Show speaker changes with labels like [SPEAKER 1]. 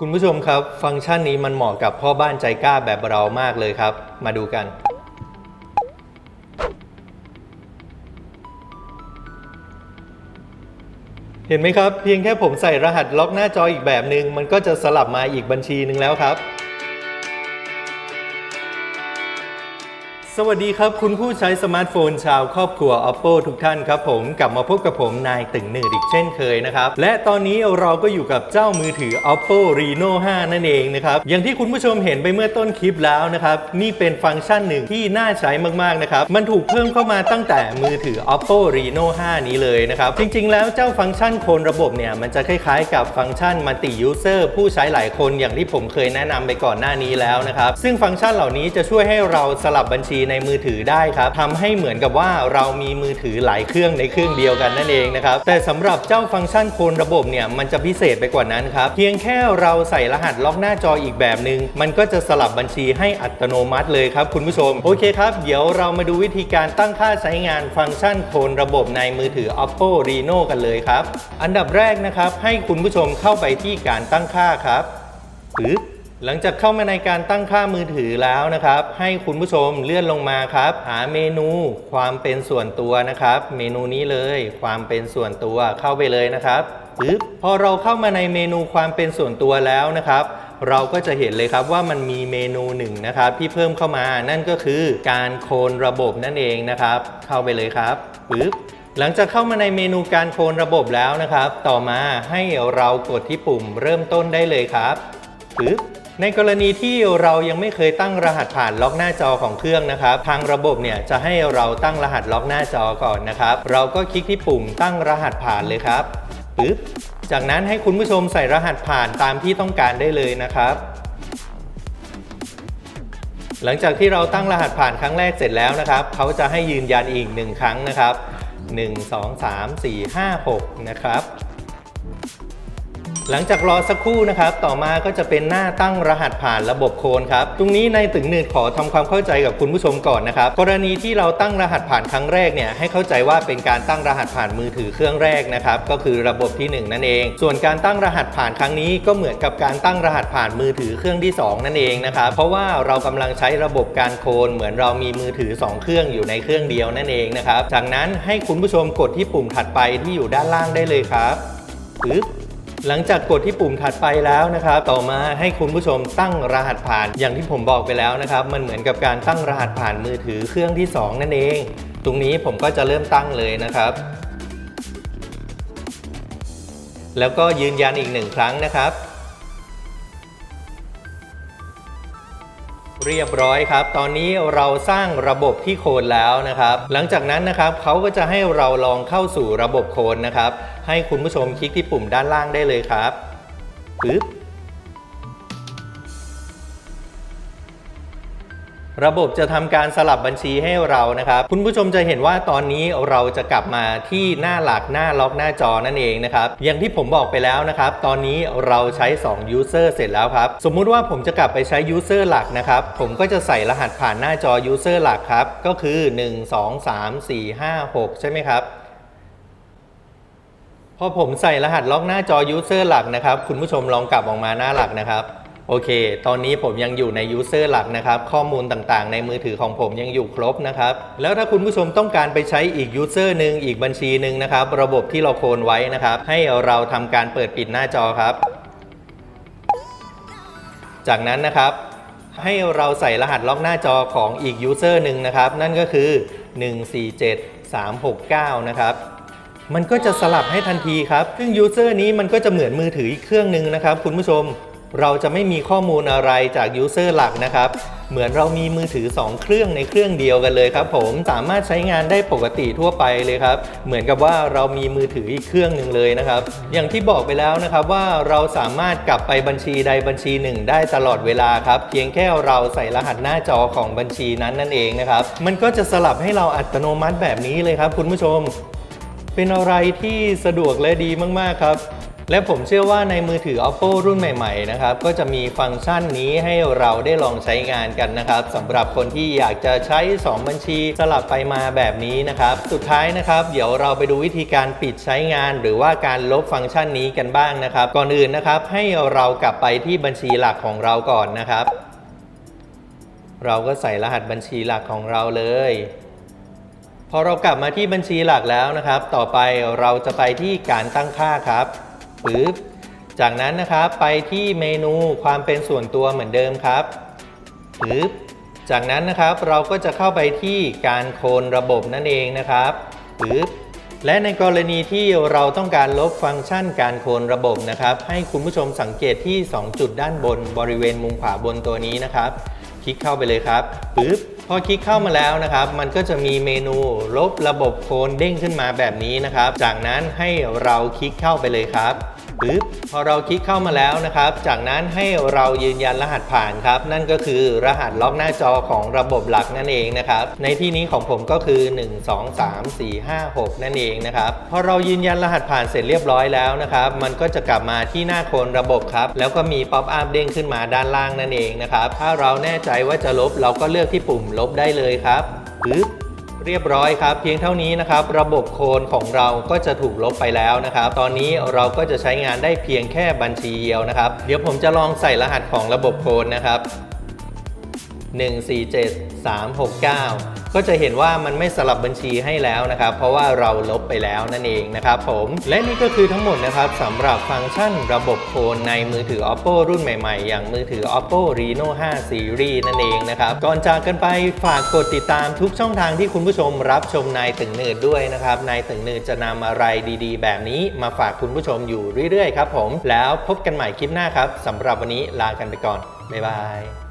[SPEAKER 1] คุณผู้ชมครับ ฟังก์ชันนี้มันเหมาะกับพ่อบ้านใจกล้าแบบเรามากเลยครับ มาดูกัน เห็นไหมครับ เพียงแค่ผมใส่รหัสล็อกหน้าจออีกแบบหนึ่งมันก็จะสลับมาอีกบัญชีหนึ่งแล้วครับ สวัสดีครับ คุณผู้ใช้สมาร์ทโฟนชาวครอบครัว Oppo ทุกท่านครับผมกลับมาพบกับผมนายตึงหนืดอีกเช่นเคยนะครับ และตอนนี้เราก็อยู่กับเจ้ามือถือ Oppo Reno 5 นั่นเองนะครับ อย่างที่คุณผู้ชมเห็นไปเมื่อต้นคลิปแล้วนะครับ นี่เป็นฟังก์ชันหนึ่งที่น่าใช้มาก ๆ นะครับ มันถูกเพิ่มเข้ามาตั้งแต่มือถือ Oppo Reno 5 นี้เลยนะครับ จริง ๆ แล้วเจ้าฟังก์ชันโคนระบบเนี่ยมันจะคล้าย ๆ กับฟังก์ชัน Multi User ผู้ใช้หลายคนอย่างที่ผมเคยแนะนำไปก่อนหน้านี้แล้วนะครับซึ่งฟังก์ชันเหล่านี้จะช่วยให้เราสลับบัญชีในมือถือได้ครับทำให้เหมือนกับว่าเรามีมือถือหลายเครื่องในเครื่องเดียวกันนั่นเองนะครับแต่สำหรับเจ้าฟังก์ชันโคนระบบเนี่ยมันจะพิเศษไปกว่านั้นครับเพียงแค่เราใส่รหัสล็อกหน้าจออีกแบบหนึ่งมันก็จะสลับบัญชีให้อัตโนมัติเลยครับคุณผู้ชมโอเคครับเดี๋ยวเรามาดูวิธีการตั้งค่าใช้งานฟังก์ชันโคนระบบในมือถือ Oppo Reno กันเลยครับ อันดับแรกนะครับให้คุณผู้ชมเข้าไปที่การตั้งค่าครับปึ๊บ หลังจากเข้ามาในการตั้งค่ามือถือแล้วนะครับ ให้คุณผู้ชมเลื่อนลงมาครับ หาเมนูความเป็นส่วนตัวนะครับ เมนูนี้เลยความเป็นส่วนตัวเข้าไปเลยนะครับปึ๊บพอเราเข้ามาในเมนูความเป็นส่วนตัวแล้วนะครับ เราก็จะเห็นเลยครับว่ามันมีเมนูหนึ่งนะครับ ที่เพิ่มเข้ามานั่นก็คือการโคนระบบนั่นเองนะครับ เข้าไปเลยครับปึ๊บหลังจากเข้ามาในเมนูการโคนระบบแล้วนะครับ ต่อมาให้เรากดที่ปุ่มเริ่มต้นได้เลยครับปึ๊บ ในกรณีที่เรายังไม่เคยตั้งรหัสผ่านล็อกหน้าจอของเครื่องนะครับ ทางระบบเนี่ยจะให้เราตั้งรหัสล็อกหน้าจอก่อนนะครับ เราก็คลิกที่ปุ่มตั้งรหัสผ่านเลยครับปึ๊บจากนั้นให้คุณผู้ชมใส่รหัสผ่านตามที่ต้องการได้เลยนะครับ หลังจากที่เราตั้งรหัสผ่านครั้งแรกเสร็จแล้วนะครับ เขาจะให้ยืนยันอีกหนึ่งครั้งนะครับ 1 2 3 4 5 6 นะครับ หลังจากรอสักครู่นะครับ ต่อมาก็จะเป็นหน้าตั้งรหัสผ่านระบบโคนครับ ตรงนี้ในตึงหนืดขอทำความเข้าใจกับคุณผู้ชมก่อนนะครับ กรณีที่เราตั้งรหัสผ่านครั้งแรกเนี่ยให้เข้าใจว่าเป็นการตั้งรหัสผ่านมือถือเครื่องแรกนะครับ ก็คือระบบที่ 1 นั่นเอง ส่วนการตั้งรหัสผ่านครั้งนี้ก็เหมือนกับการตั้งรหัสผ่านมือถือเครื่องที่ 2 นั่นเองนะครับ เพราะว่าเรากำลังใช้ระบบการโคนเหมือนเรามีมือถือ 2 เครื่องอยู่ในเครื่องเดียวนั่นเองนะครับ จากนั้นให้คุณผู้ชมกดที่ปุ่มถัดไปที่อยู่ด้านล่างได้เลยครับปึ๊บ หลังจากกดที่ปุ่มถัดไปแล้วนะครับ ต่อมาให้คุณผู้ชมตั้งรหัสผ่าน อย่างที่ผมบอกไปแล้วนะครับ มันเหมือนกับการตั้งรหัสผ่านมือถือเครื่องที่ 2 นั่นเอง ตรงนี้ผมก็จะเริ่มตั้งเลยนะครับ แล้วก็ยืนยันอีกหนึ่งครั้งนะครับ เรียบร้อยครับ ตอนนี้เราสร้างระบบที่โคนแล้วนะครับ หลังจากนั้นนะครับเขาก็จะให้เราลองเข้าสู่ระบบโคนนะครับ ให้คุณผู้ชมคลิกที่ปุ่มด้านล่างได้เลยครับปึ๊บ ระบบจะทำการสลับบัญชีให้เรานะครับ คุณผู้ชมจะเห็นว่าตอนนี้เราจะกลับมาที่หน้าหลักหน้าล็อกหน้าจอนั่นเองนะครับ อย่างที่ผมบอกไปแล้วนะครับ ตอนนี้เราใช้ 2 user เสร็จแล้วครับ สมมุติว่าผมจะกลับไปใช้ user หลักนะครับ ผมก็จะใส่รหัสผ่านหน้าจอ user หลักครับ ก็คือ 1 2 3 4 5 6 ใช่ไหมครับพอผมใส่รหัสล็อกหน้าจอ user หลักนะครับ คุณผู้ชมลองกลับออกมาหน้าหลักนะครับ โอเค ตอนนี้ผมยังอยู่ใน user หลักนะครับ ข้อมูลต่างๆ ในมือถือของผมยังอยู่ครบนะครับ แล้วถ้าคุณผู้ชมต้องการไปใช้อีก user หนึ่งอีกบัญชีหนึ่งนะครับ ระบบที่เราโคลนไว้นะครับ ให้เราทำการเปิดปิดหน้าจอครับ จากนั้นนะครับ ให้เราใส่รหัสล็อกหน้าจอของอีก user หนึ่งนะครับ นั่นก็คือ 147369 นะครับมันก็จะสลับให้ทันทีครับ ซึ่งยูเซอร์นี้มันก็จะเหมือนมือถืออีกเครื่องหนึ่งนะครับ คุณผู้ชม เราจะไม่มีข้อมูลอะไรจากยูเซอร์หลักนะครับ เหมือนเรามีมือถือ 2 เครื่องในเครื่องเดียวกันเลยครับผมสามารถใช้งานได้ปกติทั่วไปเลยครับ เหมือนกับว่าเรามีมือถืออีกเครื่องหนึ่งเลยนะครับ อย่างที่บอกไปแล้วนะครับว่าเราสามารถกลับไปบัญชีใดบัญชีหนึ่ง ได้ตลอดเวลาครับ เพียงแค่เราใส่รหัสหน้าจอของบัญชีนั้นนั่นเองนะครับ มันก็จะสลับให้เราอัตโนมัติแบบนี้เลยครับ คุณผู้ชม เป็นอะไรที่สะดวกและดีมากๆครับ และผมเชื่อว่าในมือถือ Oppo รุ่นใหม่ๆนะครับก็จะมีฟังก์ชันนี้ให้เราได้ลองใช้งานกันนะครับสำหรับคนที่อยากจะใช้ 2 บัญชีสลับไปมาแบบนี้นะครับ สุดท้ายนะครับ เดี๋ยวเราไปดูวิธีการปิดใช้งาน หรือว่าการลบฟังก์ชันนี้กันบ้างนะครับ ก่อนอื่นนะครับให้เรากลับไปที่บัญชีหลักของเราก่อนนะครับ เราก็ใส่รหัสบัญชีหลักของเราเลยพอเรากลับมาที่บัญชีหลักแล้วนะครับ ต่อไปเราจะไปที่การตั้งค่าครับ ปึ๊บจากนั้นนะครับไปที่เมนูความเป็นส่วนตัวเหมือนเดิมครับปึ๊บจากนั้นนะครับเราก็จะเข้าไปที่การโคลนระบบนั่นเองนะครับปึ๊บและในกรณีที่เราต้องการลบฟังก์ชันการโคลนระบบนะครับ ให้คุณผู้ชมสังเกตที่ 2 จุดด้านบนบริเวณมุมขวาบนตัวนี้นะครับ คลิกเข้าไปเลยครับปึ๊บ พอคลิกเข้ามาแล้วนะครับ มันก็จะมีเมนูลบระบบโคลนเด้งขึ้นมาแบบนี้นะครับ จากนั้นให้เราคลิกเข้าไปเลยครับ ปึ๊บพอเราคลิกเข้ามาแล้วนะครับ จากนั้นให้เรายืนยันรหัสผ่านครับ นั่นก็คือรหัสล็อกหน้าจอของระบบหลักนั่นเองนะครับ ในที่นี้ของผมก็คือ 1 2 3 4 5 6 นั่นเองนะครับ พอเรายืนยันรหัสผ่านเสร็จเรียบร้อยแล้วนะครับ มันก็จะกลับมาที่หน้าโคนระบบครับ แล้วก็มีป๊อปอัพเด้งขึ้นมาด้านล่างนั่นเองนะครับ ถ้าเราแน่ใจว่าจะลบเราก็เลือกที่ปุ่มลบได้เลยครับปึ๊บ เรียบร้อยครับ เพียงเท่านี้นะครับ ระบบโคนของเราก็จะถูกลบไปแล้วนะครับ ตอนนี้เราก็จะใช้งานได้เพียงแค่บัญชีเดียวนะครับ เดี๋ยวผมจะลองใส่รหัสของระบบโคนนะครับ 147369 ก็จะเห็นว่ามันไม่สลับบัญชีให้แล้วนะครับ เพราะว่าเราลบไปแล้วนั่นเองนะครับผมและนี่ก็คือทั้งหมดนะครับสำหรับฟังก์ชันระบบโคนในมือถือ Oppo รุ่นใหม่ๆ อย่างมือถือ Oppo Reno 5 Series นั่นเองนะครับก่อนจากกันไปฝากกดติดตามทุกช่องทางที่คุณผู้ชมรับชมนายตึงเนิดด้วยนะครับนายตึงเนิดจะนำอะไรดีๆ แบบนี้มาฝากคุณผู้ชมอยู่เรื่อยๆครับผมแล้วพบกันใหม่คลิปหน้าครับสำหรับวันนี้ลากันไปก่อนบ๊ายบาย